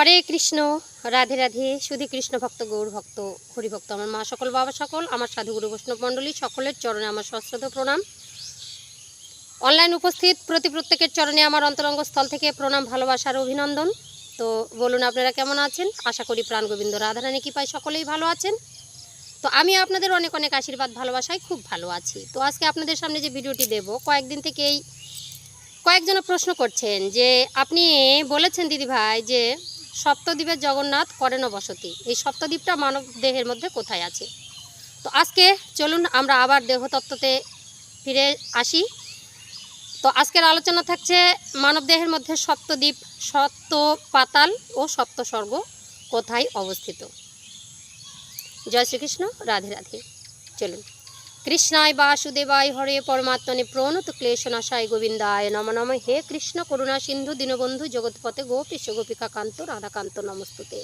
হরে কৃষ্ণ, রাধে রাধে, শুধু কৃষ্ণ ভক্ত, গৌর ভক্ত, হরিভক্ত। আমার মা সকল, বাবা সকল, আমার সাধুগুরু বৈষ্ণব সকলের চরণে আমার সশ্রদ্ধ প্রণাম। অনলাইন উপস্থিত প্রতি প্রত্যেকের চরণে আমার অন্তরঙ্গ স্থল থেকে প্রণাম ভালোবাসার অভিনন্দন। তো বলুন আপনারা কেমন আছেন? আশা করি প্রাণ গোবিন্দ রাধারানী কি পাই সকলেই ভালো আছেন। তো আমি আপনাদের অনেক অনেক আশীর্বাদ, ভালোবাসায় খুব ভালো আছি। তো আজকে আপনাদের সামনে যে ভিডিওটি দেব, কয়েকদিন থেকেই কয়েকজনে প্রশ্ন করছেন যে, আপনি বলেছেন দিদি ভাই যে সপ্তদ্বীপের জগন্নাথ করেন বসতি। এই সপ্তদ্বীপটা মানব দেহের মধ্যে কোথায় আছে? তো আজকে চলুন আমরা আবার দেহতত্ত্বতে ফিরে আসি। তো আজকের আলোচনা থাকছে মানব দেহের মধ্যে সপ্তদ্বীপ সপ্ত পাতাল ও সপ্ত স্বর্গ কোথায় অবস্থিত? জয় শ্রীকৃষ্ণ, রাধে রাধে। চলুন। কৃষ্ণায় বাসুদেবায় হরে পরমাত্মনে প্রণত ক্লেশনাশায় গোবিন্দায় নম নম। হে কৃষ্ণ, করুণা, সিন্ধু, দীনবন্ধু, জগৎপথে গোপীশ গোপিকা কান্ত, রাধাকান্ত, নমস্তুতে।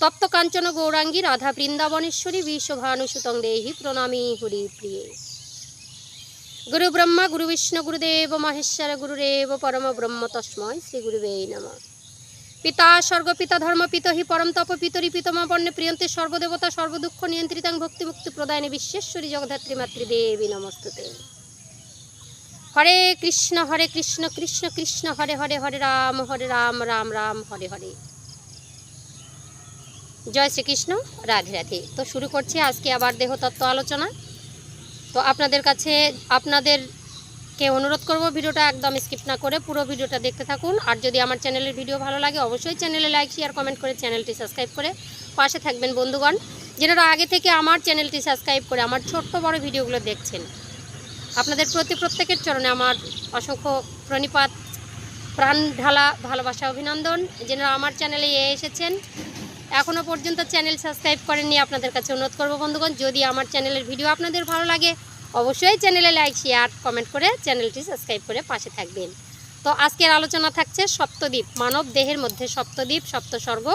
তপ্ত কাঞ্চন গৌরাঙ্গী, রাধা বৃন্দাবনেশ্বরী বিশ্বভানুসুতং দেহি প্রণামী হরি প্রিয়ে গুরু ব্রহ্মা গুরু বিষ্ণু, গুরুদেব, মহেশ্বর গুরুরেব পরম ব্রহ্ম তস্ময় শ্রী গুরুবে নম। পিতা স্বর্গ পিতা ধর্ম পিত হি পরম তপ, পিতরি পিতমা, বর্ণে প্রিয়ন্তে সর্বদেবতা, সর্বদুঃখ, নিয়ন্ত্রিতাং, ভক্তি মুক্তি প্রদায়নে বিশ্বেশ্বরী জগধাত্রী মাতৃদেবী নমস্তুতে। হরে কৃষ্ণ হরে কৃষ্ণ কৃষ্ণ কৃষ্ণ, হরে হরে হরে রাম হরে রাম রাম রাম, হরে হরে। জয় শ্রীকৃষ্ণ, রাধে রাধে। তো শুরু করছি আজকে আবার দেহতত্ত্ব আলোচনা। তো আপনাদের কাছে আপনাদেরকে অনুরোধ করব ভিডিওটা একদম স্কিপ না করে পুরো ভিডিওটা দেখতে থাকুন। আর যদি আমার চ্যানেলের ভিডিও ভালো লাগে, অবশ্যই চ্যানেলে লাইক শেয়ার কমেন্ট করে চ্যানেলটি সাবস্ক্রাইব করে পাশে থাকবেন বন্ধুগণ। যেনারা আগে থেকে আমার চ্যানেলটি সাবস্ক্রাইব করে আমার ছোট্ট বড় ভিডিওগুলো দেখছেন, আপনাদের প্রতি প্রত্যেকের চরণে আমার অসংখ্য প্রণিপাত, প্রাণ ঢালা, ভালোবাসা, অভিনন্দন। যেনারা আমার চ্যানেলে এসেছেন এখনও পর্যন্ত চ্যানেল সাবস্ক্রাইব করেননি, আপনাদের কাছে অনুরোধ করব বন্ধুগণ, যদি আমার চ্যানেলের ভিডিও আপনাদের ভালো লাগে অবশ্যই চ্যানেলে লাইক, শেয়ার, কমেন্ট করে চ্যানেলটি সাবস্ক্রাইব করে পাশে থাকবেন। তো আজকের আলোচনা থাকছে সপ্তদ্বীপ, মানব দেহের মধ্যে সপ্তদ্বীপ সপ্তস্বর্গ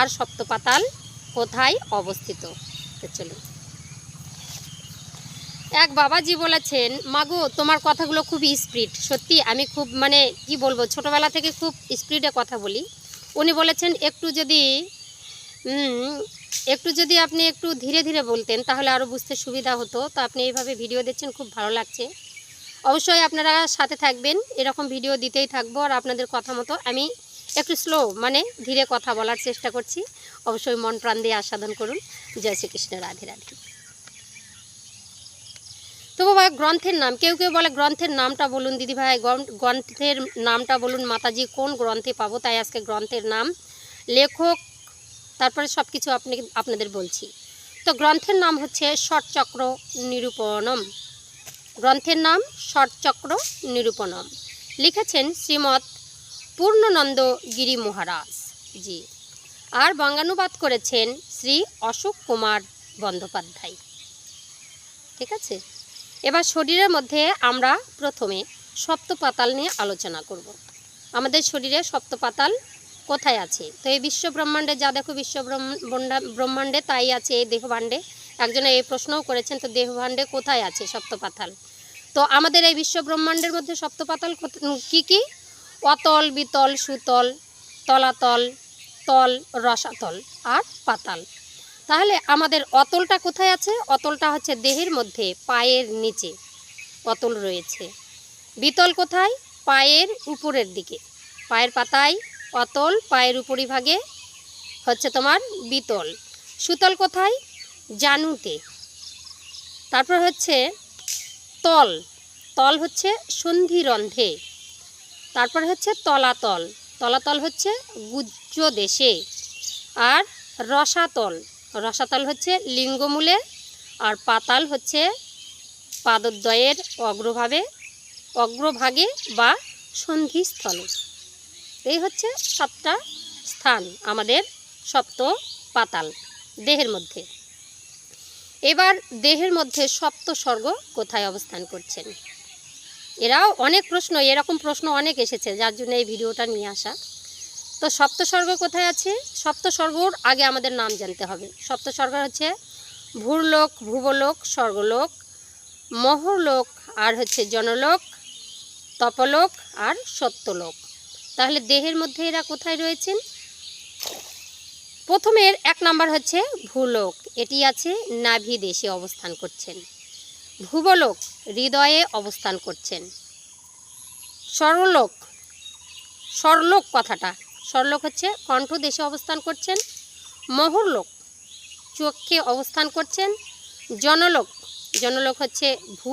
আর সপ্তপাতাল কোথায় অবস্থিত? চলুন। এক বাবাজি বলেছেন, মাগো, তোমার কথাগুলো খুব স্পিড। সত্যি, আমি খুব মানে কি বলব, ছোটবেলা থেকে খুব স্পিডে কথা বলি। উনি বলেছেন, একটু যদি একটু যদি আপনি একটু ধীরে ধীরে বলতেন, তাহলে আরও বুঝতে সুবিধা হতো। তো আপনি এইভাবে ভিডিও দিচ্ছেন খুব ভালো লাগছে। অবশ্যই আপনারা সাথে থাকবেন, এরকম ভিডিও দিতেই থাকব আর আপনাদের কথা মতো। আমি একটু স্লো মানে ধীরে কথা বলার চেষ্টা করছি। অবশ্যই মন প্রাণ দিয়ে আস্বাদন করুন। জয় শ্রীকৃষ্ণ, রাধে রাধে। তো বাবা, গ্রন্থের নাম, কেউ কেউ বলে গ্রন্থের নামটা বলুন দিদি ভাই গ্রন্থের নামটা বলুন, মাতাজি, কোন গ্রন্থে পাবো? তাই আজকে গ্রন্থের নাম, লেখক তারপরে সব কিছু আপনি, আপনাদের বলছি। তো গ্রন্থের নাম হচ্ছে ষটচক্র নিরূপণম। গ্রন্থের নাম ষটচক্র নিরূপণম। লিখেছেন শ্রীমৎ পূর্ণনন্দ গিরি মহারাজ। জি। আর বঙ্গানুবাদ করেছেন শ্রী অশোক কুমার বন্দ্যোপাধ্যায়। ঠিক আছে? এবার শরীরের মধ্যে আমরা প্রথমে সপ্তপাতাল নিয়ে আলোচনা করব। আমাদের শরীরে সপ্তপাতাল কোথায় আছে? তো এই বিশ্ব ব্রহ্মাণ্ডে যা দেখো বিশ্ব ব্রহ্মাণ্ডে, তাই আছে এই দেহভাণ্ডে। একজনে এই প্রশ্নও করেছেন, তো দেহভাণ্ডে কোথায় আছে সপ্তপাতাল? তো আমাদের এই বিশ্ব ব্রহ্মাণ্ডের মধ্যে সপ্তপাতাল কি কি? অতল, বিতল, সুতল, তলাতল, তল, রসাতল আর পাতাল। তাহলে আমাদের অতলটা কোথায় আছে? অতলটা হচ্ছে দেহের মধ্যে, পায়ের নিচে। অতল রয়েছে। বিতল কোথায়? পায়ের উপরের দিকে। পায়ের পাতায় অতল পায়ের উপরিভাগে হচ্ছে তোমার বিতল। সুতল কোথায়? জানুতে। তারপর হচ্ছে তল। তল হচ্ছে সন্ধিরন্ধে তারপর হচ্ছে তলাতল। তলাতল হচ্ছে গুজ্জ দেশে। আর রসাতল। রসাতল হচ্ছে লিঙ্গমূলে আর পাতাল হচ্ছে পাদদ্বয়ের অগ্রভাবে অগ্রভাগে বা সন্ধিস্থলে। এই হচ্ছে সাতটা স্থান, আমাদের সপ্ত পাতাল, দেহের মধ্যে। এবার দেহের মধ্যে সপ্ত স্বর্গ কোথায় অবস্থান করছেন? এরাও অনেক প্রশ্ন, এরকম প্রশ্ন অনেক এসেছে, যার জন্য এই ভিডিওটা নিয়ে আসা। তো সপ্ত স্বর্গ কোথায় আছে? সপ্ত স্বর্গর আগে আমাদের নাম জানতে হবে। সপ্ত স্বর্গ হচ্ছে ভূরলোক, ভুবলোক, স্বর্গলোক, মহরলোক, আর হচ্ছে জনলোক, তপলোক, আর সত্যলোক। তাহলে দেহের মধ্যে এরা কোথায় রয়েছেন? প্রথমের এক নাম্বার হচ্ছে ভূলোক। এটি আছে নাভি দেশে অবস্থান করছেন। ভূবলোক হৃদয়ে অবস্থান করছেন। স্বরলোক স্বরলোক কথাটা। স্বরলোক হচ্ছে কণ্ঠ দেশে অবস্থান করছেন। মহরলোক চোখে অবস্থান করছেন। জনলোক জনলোক হচ্ছে ভূ,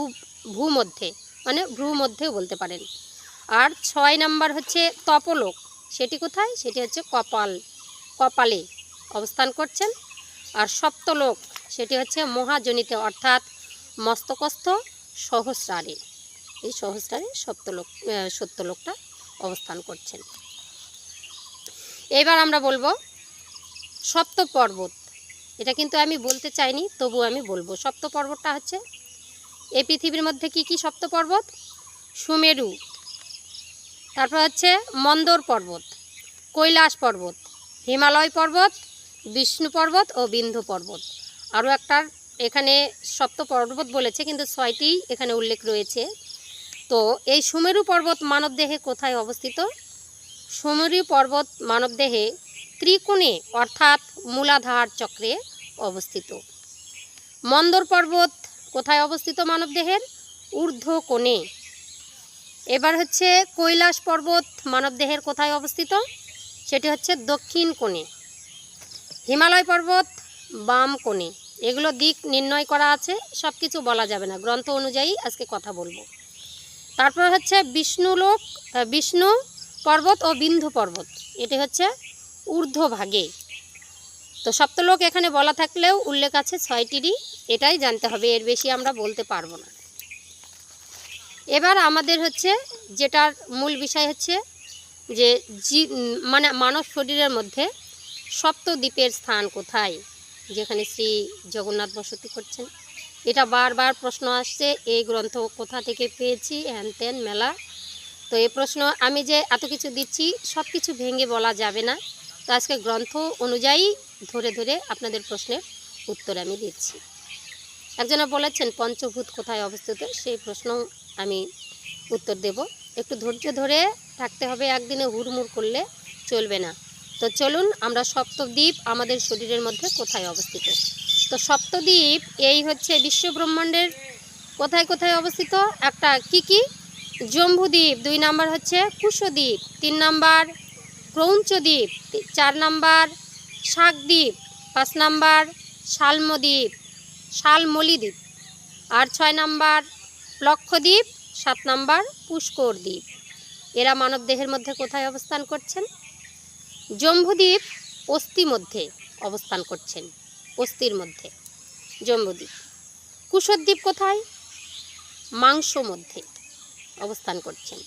ভূমধ্যে মানে ভূমধ্যেও বলতে পারেন। আর ছয় নাম্বার হচ্ছে তপলোক। সেটি কোথায়? সেটি হচ্ছে কপাল, কপালে অবস্থান করছেন। আর সপ্তলোক, সেটি হচ্ছে মহাজনিতে, অর্থাৎ মস্তকস্থ সহস্রারে। এই সহস্রারে সপ্তলোক সত্যলোকটা অবস্থান করছেন। এবার আমরা বলব সপ্ত পর্বত এটা কিন্তু আমি বলতে চাইনি তবু আমি বলব। সপ্ত পর্বতটা হচ্ছে এই পৃথিবীর মধ্যে কি কি সপ্ত পর্বত সুমেরু তারপর হচ্ছে মন্দর পর্বত, কৈলাস পর্বত, হিমালয় পর্বত, বিষ্ণু পর্বত ও বিন্ধু পর্বত। আরও একটা এখানে সপ্ত পর্বত বলেছে, কিন্তু ছয়টি এখানে উল্লেখ রয়েছে। তো এই সুমেরু পর্বত মানবদেহে কোথায় অবস্থিত? সুমেরু পর্বত মানবদেহে ত্রিকোণে, অর্থাৎ মূলাধার চক্রে অবস্থিত। মন্দর পর্বত কোথায় অবস্থিত মানবদেহের? ঊর্ধ্ব কোণে এবার হচ্ছে কৈলাস পর্বত মানবদেহের কোথায় অবস্থিত? সেটি হচ্ছে দক্ষিণ কোণে। হিমালয় পর্বত বাম কোণে। এগুলো দিক নির্ণয় করা আছে সব কিছু বলা যাবে না। গ্রন্থ অনুযায়ী আজকে কথা বলব। তারপর হচ্ছে বিষ্ণুলোক বিষ্ণু পর্বত ও বিন্ধু পর্বত। এটি হচ্ছে ঊর্ধ্বভাগে। তো সপ্তলোক এখানে বলা থাকলেও উল্লেখ আছে ছয়টিরই। এটাই জানতে হবে, এর বেশি আমরা বলতে পারব না। এবার আমাদের হচ্ছে যেটার মূল বিষয় হচ্ছে যে জি মানে মানব শরীরের মধ্যে সপ্তদ্বীপের স্থান কোথায়? যেখানে শ্রী জগন্নাথ বসতি করছেন। এটা বারবার প্রশ্ন আসছে, এই গ্রন্থ কোথা থেকে পেয়েছি? হ্যান ত্যান মেলা। তো এই প্রশ্ন আমি যে এত কিছু দিচ্ছি, সব কিছু ভেঙে বলা যাবে না। তো আজকে গ্রন্থ অনুযায়ী ধরে ধরে আপনাদের প্রশ্নের উত্তর আমি দিচ্ছি। একজনে বলেছেন, পঞ্চভূত কোথায় অবস্থিত? সেই প্রশ্ন আমি উত্তর দেব। একটু ধৈর্য ধরে থাকতে হবে, একদিনে হুড়মুড় করলে চলবে না। তো চলুন আমরা সপ্তদ্বীপ আমাদের শরীরের মধ্যে কোথায় অবস্থিত? তো সপ্তদ্বীপ এই হচ্ছে বিশ্ব ব্রহ্মাণ্ডের কোথায় কোথায় অবস্থিত? একটা কি কি? জম্বুদ্বীপ, দুই নাম্বার হচ্ছে কুশদ্বীপ, তিন নাম্বার ক্রৌঞ্চদ্বীপ চার নাম্বার শাকদ্বীপ, পাঁচ নাম্বার শালমদ্বীপ, শালমলিদ্বীপ, আর ছয় নাম্বার লক্ষদ্বীপ, সাত নাম্বার পুষ্কর দ্বীপ এরা মানবদেহের মধ্যে কোথায় অবস্থান করছেন? জম্বুদ্বীপ অস্থি মধ্যে অবস্থান করছেন। অস্থির মধ্যে, জম্বুদ্বীপ। কুশদ্বীপ কোথায়? মাংস মধ্যে অবস্থান করছেন।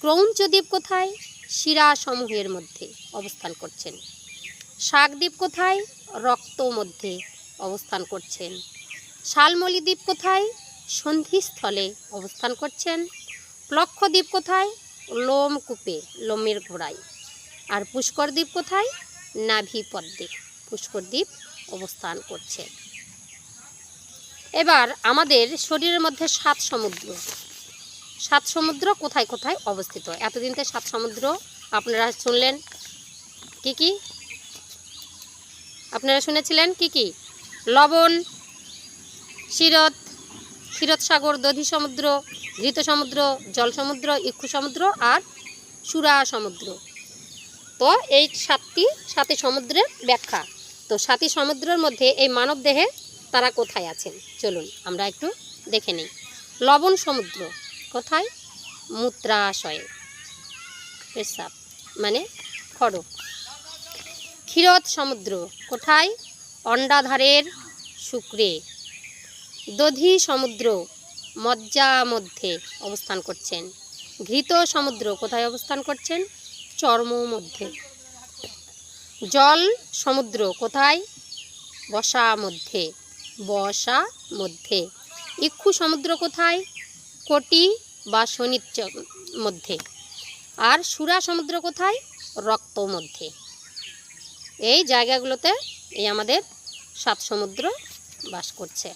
ক্রৌঞ্চদ্বীপ কোথায়? শিরা সমূহের মধ্যে অবস্থান করছেন। শাকদ্বীপ কোথায়? রক্ত মধ্যে অবস্থান করছেন। শালমলি দ্বীপ কোথায়? সন্ধিস্থলে অবস্থান করছেন প্লক্ষদ্বীপ কোথায়? লোমকূপে, লোমের ঘোড়ায় আর পুষ্কর দ্বীপ কোথায়? নাভি পদ্মে পুষ্কর দ্বীপ অবস্থান করছে এবার আমাদের শরীরের মধ্যে সাত সমুদ্র। সাত সমুদ্র কোথায় কোথায় অবস্থিত? এতদিন তো সাত সমুদ্র, আপনারা শুনলেন কি কি? আপনারা শুনেছিলেন কি কি? লবণ, শিরত ক্ষীরত সাগর, দধি সমুদ্র ঘৃত সমুদ্র, জল সমুদ্র, ইক্ষু সমুদ্র আর সুরা সমুদ্র। তো এই সাতটি সাতটি সমুদ্রের ব্যাখ্যা। তো সাতটি সমুদ্রের মধ্যে এই মানব দেহে তারা কোথায় আছেন? চলুন, আমরা একটু দেখে নিই। লবণ সমুদ্র, কোথায়? মূত্রাশয়ে। পেশাব মানে খড়ক। ক্ষীরত সমুদ্র, কোথায়? অন্ডাধারের শুক্রে। দধি সমুদ্র মজ্জা মধ্যে অবস্থান করছেন। ঘৃত সমুদ্র কোথায় অবস্থান করছেন? চর্ম মধ্যে। জল সমুদ্র কোথায়? বসা মধ্যে। বসা মধ্যে। ইক্ষু সমুদ্র কোথায়? কোটি বা শনিচ মধ্যে। আর সুরা সমুদ্র কোথায়? রক্ত মধ্যে। এই জায়গাগুলোতে এই আমাদের সাত সমুদ্র বাস করছে।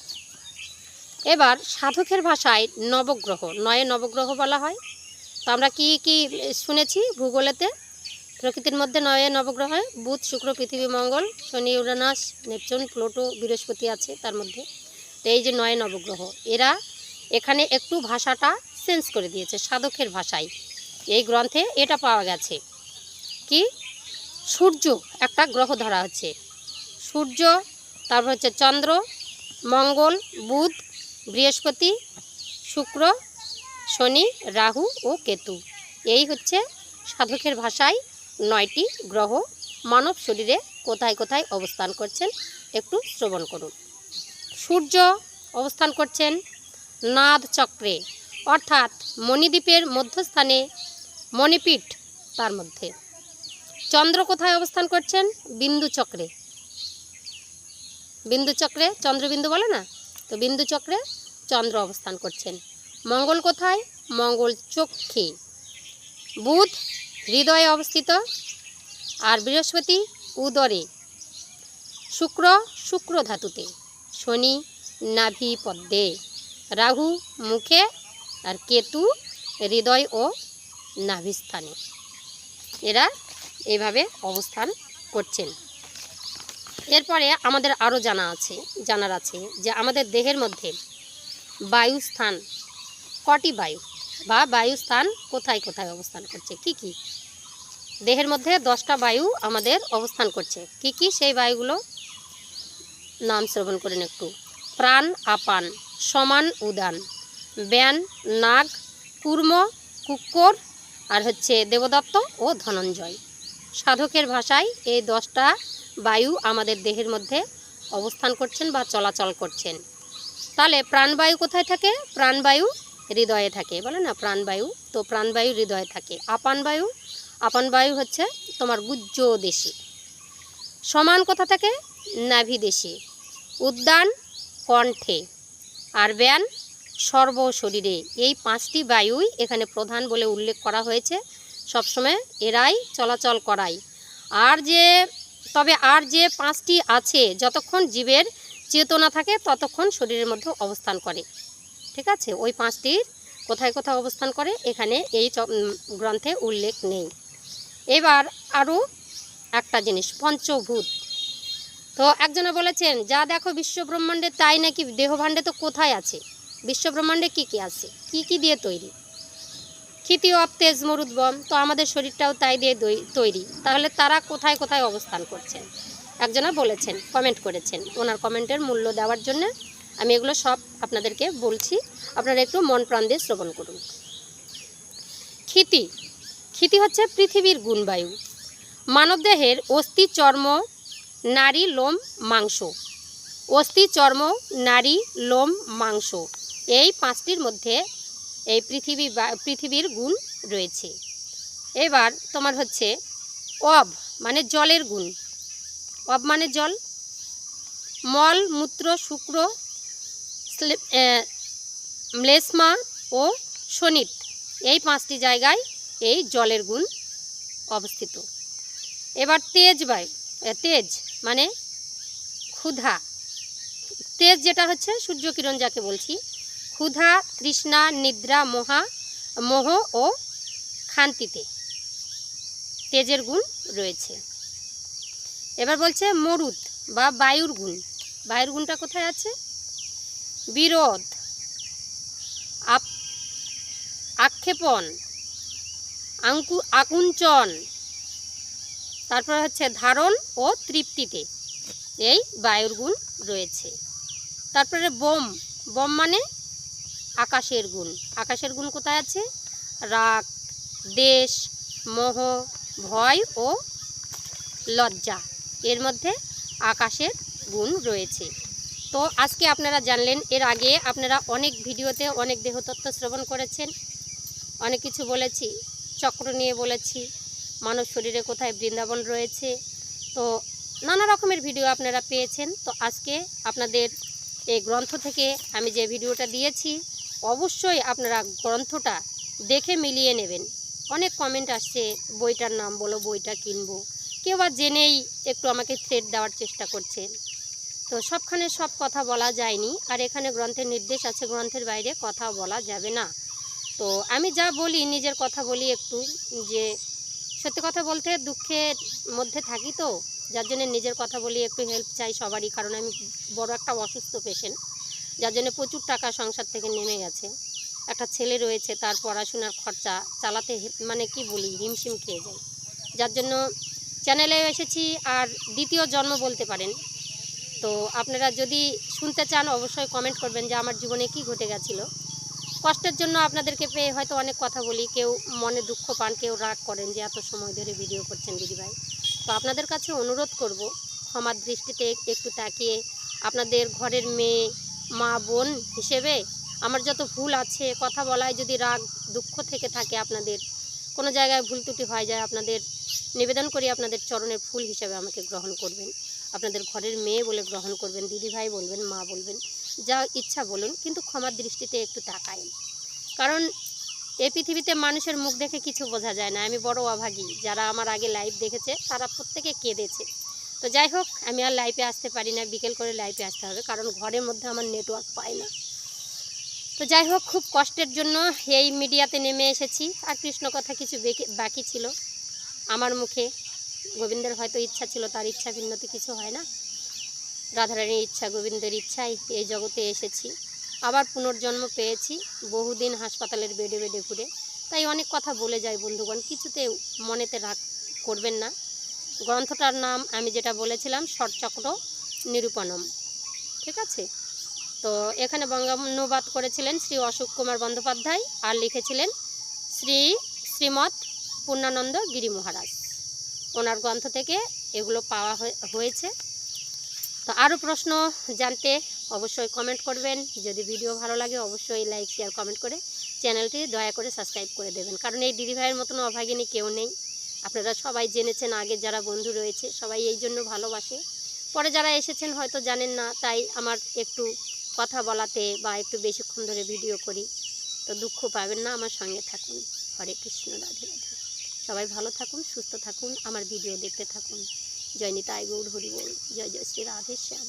এবার সাধকের ভাষায় নবগ্রহ, নয়ে নবগ্রহ বলা হয়। তো আমরা কি কি শুনেছি ভূগোলেতে? প্রকৃতির মধ্যে নয় নবগ্রহ বুধ, শুক্র, পৃথিবী, মঙ্গল, শনি ইউরেনাস নেপচুন, প্লুটো, বৃহস্পতি আছে তার মধ্যে। তো এই যে নয় নবগ্রহ, এরা এখানে একটু ভাষাটা চেঞ্জ করে দিয়েছে সাধকের ভাষায়। এই গ্রন্থে এটা পাওয়া গেছে কি? সূর্য একটা গ্রহ ধরা হচ্ছে। সূর্য, তারপর হচ্ছে চন্দ্র, মঙ্গল, বুধ বৃহস্পতি, শুক্র, শনি, রাহু ও কেতু। এই হচ্ছে সাধকের ভাষায় নয়টি গ্রহ। মানব শরীরে কোথায় কোথায় অবস্থান করছেন একটু শ্রবণ করুন। সূর্য অবস্থান করছেন নাদ চক্রে, অর্থাৎ মণিদ্বীপের মধ্যস্থানে, মণিপীঠ তার মধ্যে। চন্দ্র কোথায় অবস্থান করছেন? বিন্দু চক্রে। বিন্দু চক্রে চন্দ্রবিন্দু বলে না? তো বিন্দু চক্রে চন্দ্র অবস্থান করছেন। মঙ্গল কোথায়? মঙ্গল চক্ষে। বুধ হৃদয়ে অবস্থিত আর বৃহস্পতি উদরে। শুক্র শুক্র ধাতুতে। শনি নাভি পদ্মে রাহু মুখে আর কেতু হৃদয় ও নাভিস্থানে। এরা এভাবে অবস্থান করছেন। এরপরে আমাদের আরও জানা আছে, জানার আছে যে আমাদের দেহের মধ্যে বায়ুস্থান, কটি বায়ু বা বায়ুস্থান কোথায় কোথায় অবস্থান করছে, কি কি? দেহের মধ্যে দশটা বায়ু আমাদের অবস্থান করছে, কি কি সেই বায়ুগুলো? নাম শ্রবণ করেন একটু। প্রাণ, আপান, সমান, উদান, ব্যান, নাগ, কুর্ম, কুক্কর আর হচ্ছে দেবদত্ত ও ধনঞ্জয়। সাধকের ভাষায় এই দশটা বায়ু আমাদের দেহের মধ্যে অবস্থান করছেন বা চলাচল করছেন। তাহলে প্রাণবায়ু কোথায় থাকে? প্রাণবায়ু হৃদয়ে থাকে। বলে না, প্রাণবায়ু? তো প্রাণবায়ু হৃদয়ে থাকে। আপান বায়ু আপান বায়ু হচ্ছে তোমার গুজ্জ দেশে। সমান কোথা থাকে? নাভি দেশে। উদ্যান, কণ্ঠে। আর ব্যান সর্ব শরীরে। এই পাঁচটি বায়ুই এখানে প্রধান বলে উল্লেখ করা হয়েছে। সবসময় এরাই চলাচল করায়। আর যে তবে আর যে পাঁচটি আছে, যতক্ষণ জীবের চেতনা থাকে, ততক্ষণ শরীরের মধ্যে অবস্থান করে। ঠিক আছে? ওই পাঁচটির কোথায় কোথায় অবস্থান করে, এখানে এই গ্রন্থে উল্লেখ নেই। এবার আরও একটা জিনিস, পঞ্চভূত। তো একজনে বলেছেন, যা দেখো বিশ্বব্রহ্মাণ্ডে, তাই নাকি দেহভাণ্ডে তো কোথায় আছে? বিশ্বব্রহ্মাণ্ডে কি কি আছে? কি কি দিয়ে তৈরি? ক্ষিতি অপ তেজ মরুদ্বম তো আমাদের শরীরটাও তাই দিয়ে তৈরি। তাহলে তারা কোথায় কোথায় অবস্থান করছেন? একজনা বলেছেন কমেন্ট করেছেন। ওনার কমেন্টের মূল্য দেওয়ার জন্য আমি এগুলো সব আপনাদেরকে বলছি। আপনারা একটু মন প্রাণ দিয়ে শ্রবণ করুন। ক্ষিতি ক্ষিতি হচ্ছে পৃথিবীর গুণবায়ু। মানবদেহের অস্থি, চর্ম, নারী, লোম, মাংস। অস্থি, চর্ম, নারী, লোম, মাংস। এই পাঁচটির মধ্যে এই পৃথিবী পৃথিবীর গুণ রয়েছে। এবার তোমার হচ্ছে অব মানে জলের গুণ। অব মানে জল, মল, মূত্র, শুক্র ম্লেসমা ও শনিত এই পাঁচটি জায়গায় এই জলের গুণ অবস্থিত। এবার তেজ বায়ু তেজ মানে ক্ষুধা। তেজ যেটা হচ্ছে সূর্যকিরণ যাকে বলছি ক্ষুধা, তৃষ্ণা, নিদ্রা, মোহা, মোহ ও খান্তিতে তেজের গুণ রয়েছে। এবার বলছে মরুদ বা বায়ুর গুণ। বায়ুর গুণটা কোথায় আছে? বিরোধ, আপ, আক্ষেপণ, আঙ্কু, আকুঞ্চন, তারপর হচ্ছে ধারণ ও তৃপ্তিতে এই বায়ুর গুণ রয়েছে। তারপরে বোম বোম মানে আকাশের গুণ। আকাশের গুণ কোথায় আছে? রাগ, দেশ, মোহ, ভয় ও লজ্জা। এর মধ্যে আকাশের গুণ রয়েছে। তো আজকে আপনারা জানলেন, এর আগে আপনারা অনেক ভিডিওতে অনেক দেহতত্ত্ব শ্রবণ করেছেন, অনেক কিছু বলেছি, চক্র নিয়ে বলেছি, মানব শরীরে কোথায় বৃন্দাবন রয়েছে। তো নানা রকমের ভিডিও আপনারা পেয়েছেন। তো আজকে আপনাদের এই গ্রন্থ থেকে আমি যে ভিডিওটা দিয়েছি অবশ্যই আপনারা গ্রন্থটা দেখে মিলিয়ে নেবেন। অনেক কমেন্ট আসছে, বইটার নাম বলো, বইটা কিনবো। কেউ বা জেনেই একটু আমাকে থ্রেড দেওয়ার চেষ্টা করছেন। তো সবখানে সব কথা বলা যায়নি, আর এখানে গ্রন্থের নির্দেশ আছে, গ্রন্থের বাইরে কথা বলা যাবে না। তো আমি যা বলি, নিজের কথা বলি একটু, যে সত্যি কথা বলতে দুঃখের মধ্যে থাকি তো, যার জন্য নিজের কথা বলি একটু হেল্প চাই সবারই, কারণ আমি বড় একটা অসুস্থ পেশেন্ট যার জন্য প্রচুর টাকা সংসার থেকে নেমে গেছে। একটা ছেলে রয়েছে, তার পড়াশোনার খরচা চালাতে মানে কি বলি, হিমশিম খেয়ে যায়। যার জন্য চ্যানেলে এসেছি আর দ্বিতীয় জন্ম বলতে পারেন। তো আপনারা যদি শুনতে চান, অবশ্যই কমেন্ট করবেন যে আমার জীবনে কি ঘটে গেছিল। কষ্টের জন্য আপনাদেরকে পেয়ে হয়তো অনেক কথা বলি। কেউ মনে দুঃখ পান, কেউ রাগ করেন যে এত সময় ধরে ভিডিও করছেন দিদিভাই তো আপনাদের কাছে অনুরোধ করব, ক্ষমার দৃষ্টিতে একটু তাকিয়ে আপনাদের ঘরের মেয়ে মা বোন হিসেবে আমার যত ভুল আছে, কথা বলায় যদি রাগ, দুঃখ থেকে থাকে আপনাদের, কোনো জায়গায় ভুল ত্রুটি হয়ে যায়, আপনাদের নিবেদন করি আপনাদের চরণের ফুল হিসেবে আমাকে গ্রহণ করবেন। আপনাদের ঘরের মেয়ে বলে গ্রহণ করবেন দিদিভাই বলবেন, মা বলবেন, যা ইচ্ছা বলুন, কিন্তু ক্ষমার দৃষ্টিতে একটু তাকাই কারণ এই পৃথিবীতে মানুষের মুখ দেখে কিছু বোঝা যায় না। আমি বড় অভাগী। যারা আমার আগে লাইভ দেখেছে, তারা প্রত্যেকে কেঁদেছে। তো যাই হোক, আমি আর লাইফে আসতে পারি না, বিকেল করে লাইফে আসতে হবে, কারণ ঘরের মধ্যে আমার নেটওয়ার্ক পায় না। তো যাই হোক, খুব কষ্টের জন্য এই মিডিয়াতে নেমে এসেছি, আর কৃষ্ণ কথা কিছু বাকি ছিল আমার মুখে। গোবিন্দের হয়তো ইচ্ছা ছিল, তার ইচ্ছা ভিন্নতে কিছু হয় না। রাধারানীর ইচ্ছা, গোবিন্দের ইচ্ছায় এই জগতে এসেছি। আবার পুনর্জন্ম পেয়েছি, বহুদিন হাসপাতালের বেডে বেডে ঘুরে। তাই অনেক কথা বলে যায় বন্ধুগণ, কিছুতে মনেতে রাখ করবেন না। গ্রন্থটার নাম আমি যেটা বলেছিলাম ষটচক্র নিরূপণম। ঠিক আছে? তো এখানে বঙ্গানুবাদ করেছিলেন শ্রী অশোক কুমার বন্দ্যোপাধ্যায় আর লিখেছিলেন শ্রী শ্রীমৎ পূর্ণানন্দ গিরি মহারাজ। ওনার গ্রন্থ থেকে এগুলো পাওয়া হয়ে- হয়েছে। তো আরও প্রশ্ন জানতে অবশ্যই কমেন্ট করবেন। যদি ভিডিও ভালো লাগে, অবশ্যই লাইক শেয়ার কমেন্ট করে চ্যানেলটি দয়া করে সাবস্ক্রাইব করে দেবেন। কারণ এই দিদিভাইয়ের মতন অভাগিনী কেউ নেই। আপনারা সবাই জেনেছেন আগে যারা বন্ধু রয়েছে, সবাই এই জন্য ভালোবাসে। পরে যারা এসেছেন হয়তো জানেন না, তাই আমার একটু কথা বলাতে বা একটু বেশিক্ষণ ধরে ভিডিও করি। তো দুঃখ পাবেন না, আমার সঙ্গে থাকুন। হরে কৃষ্ণ, রাধে রাধে। সবাই ভালো থাকুন, সুস্থ থাকুন, আমার ভিডিও দেখতে থাকুন। জয় নিতাই গৌর, হরি জয় জয়, শ্রী রাধে, শ্যাম।